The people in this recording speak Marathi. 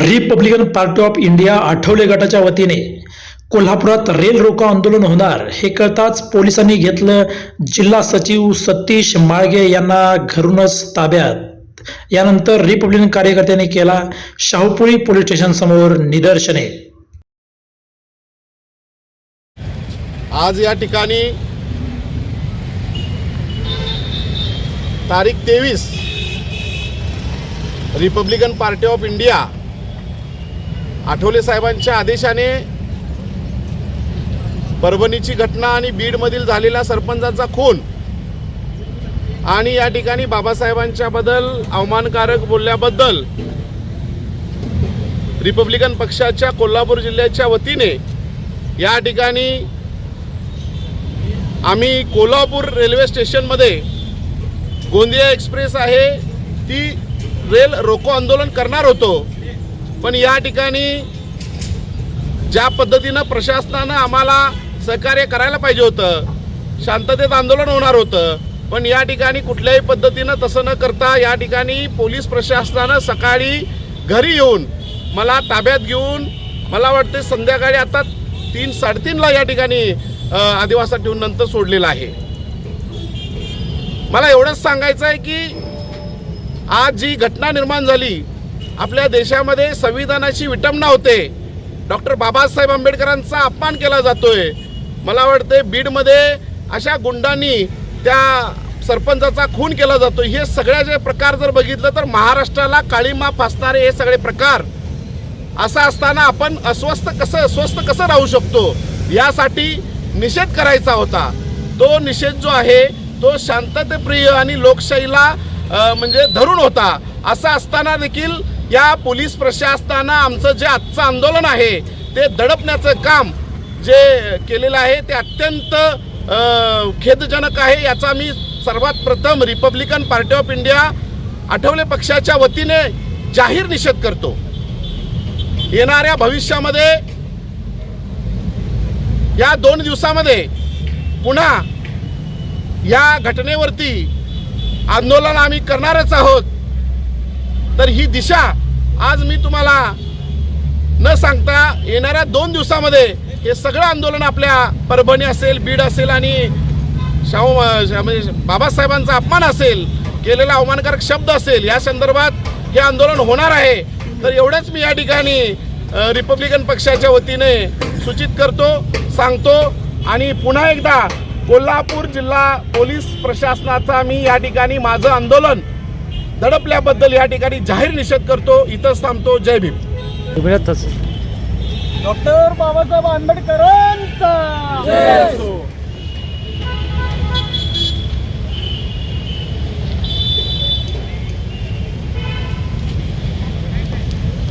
Republican Party of India Athawale गटाच्या वतीने कोल्हापुरात रेल रोको आंदोलन होणार. हे कळताच पोलिसांनी घेतलं जिल्हा सचिव सतीश माळगे यांना घरूनच ताब्यात. यानंतर रिपब्लिकन कार्यकर्त्यांनी केला शाहूपुरी पोलीस स्टेशन समोर निदर्शने. आज या ठिकाणी तारीख तेवीस Republican Party of India Athawale साहेबांच्या आदेशाने परभणीची घटना आणि बीडमधील झालेला सरपंचाचा खून. आणि या ठिकाणी बाबासाहेबांच्या बद्दल अवमानकारक बोलल्याबद्दल रिपब्लिकन पक्षाच्या कोल्हापूर जिल्ह्याच्या वतीने या ठिकाणी आम्ही कोल्हापूर रेल्वे स्टेशनमध्ये गोंदिया एक्सप्रेस आहे. ती रेल रोको आंदोलन करणार होतो. पण या ठिकाणी ज्या पद्धतीनं प्रशासनानं आम्हाला सहकार्य करायला पाहिजे होतं शांततेत आंदोलन होणार होतं पण या ठिकाणी कुठल्याही पद्धतीनं तसं न करता या ठिकाणी पोलीस प्रशासनानं सकाळी घरी येऊन मला ताब्यात घेऊन मला वाटते संध्याकाळी आता तीन साडेतीनला या ठिकाणी आदिवासात ठेवून नंतर सोडलेलं आहे. मला एवढंच सांगायचं आहे की आज जी घटना निर्माण झाली आपल्या देशामध्ये संविधानाची विटंबना होते. डॉक्टर बाबासाहेब आंबेडकरांचा अपमान केला जातोय. मला वाटते बीडमध्ये अशा गुंडांनी त्या सरपंचाचा खून केला जातो हे सगळ्या जे प्रकार जर बघितलं तर महाराष्ट्राला काळीमा फासणारे हे सगळे प्रकार. असं असताना आपण अस्वस्थ कसं अस्वस्थ कसं राहू शकतो? यासाठी निषेध करायचा होता. तो निषेध जो आहे तो शांततेप्रिय आणि लोकशाहीला म्हणजे धरून होता. असं असताना देखील या पोलीस प्रशासनानं आमचं जे आजचं आंदोलन आहे ते दडपण्याचं काम जे केलेलं आहे ते अत्यंत खेदजनक आहे. याचा मी सर्वात प्रथम Republican Party of India Athawale पक्षाच्या वतीने जाहीर निषेध करतो. येणाऱ्या भविष्यामध्ये या दोन दिवसामध्ये पुन्हा या घटनेवरती आंदोलन आम्ही करणारच आहोत. तर ही दिशा आज मी तुम्हाला न सांगता येणाऱ्या दोन दिवसामध्ये हे सगळं आंदोलन आपल्या परभणी असेल बीड असेल आणि शाहू म्हणजे बाबासाहेबांचा अपमान असेल केलेला अवमानकारक शब्द असेल या संदर्भात हे आंदोलन होणार आहे. तर एवढंच मी या ठिकाणी रिपब्लिकन पक्षाच्या वतीने सूचित करतो सांगतो आणि पुन्हा एकदा कोल्हापूर जिल्हा पोलीस प्रशासनाचा मी या ठिकाणी माझं आंदोलन दडपल्याबद्दल या ठिकाणी जाहीर निषेध करतो इथंच थांबतो. जय भीम. डॉक्टर बाबासाहेब आंबेडकरांचा.